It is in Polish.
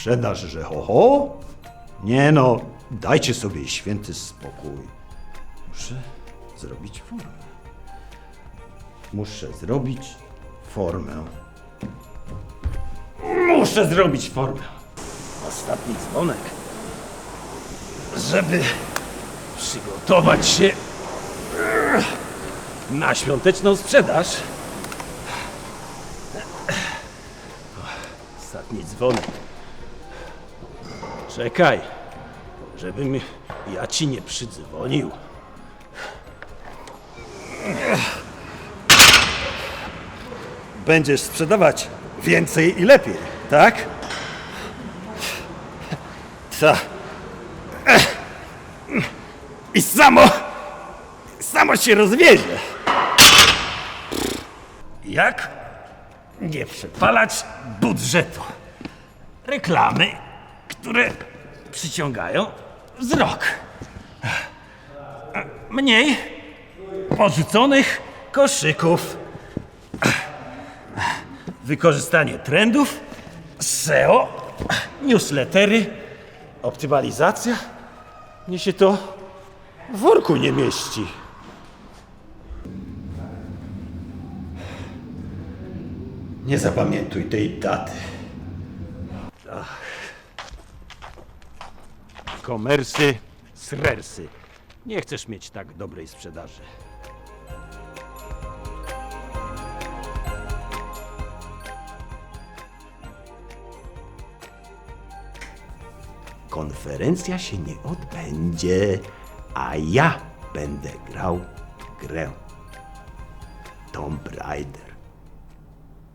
Sprzedaż, że ho, ho? Nie no, dajcie sobie święty spokój. Muszę zrobić formę. Muszę zrobić formę. Muszę zrobić formę. Ostatni dzwonek. Żeby przygotować się na świąteczną sprzedaż. Ostatni dzwonek. Czekaj, żebym ja ci nie przydzwonił. Będziesz sprzedawać więcej i lepiej, tak? Ta. I samo. Samo się rozwiezie. Jak nie przepalać budżetu? Reklamy, które przyciągają wzrok. Mniej porzuconych koszyków. Wykorzystanie trendów, SEO, newslettery, optymalizacja. Mnie się to w worku nie mieści. Nie zapamiętuj tej daty. Komersy, srersy. Nie chcesz mieć tak dobrej sprzedaży. Konferencja się nie odbędzie, a ja będę grał grę. Tomb Raider.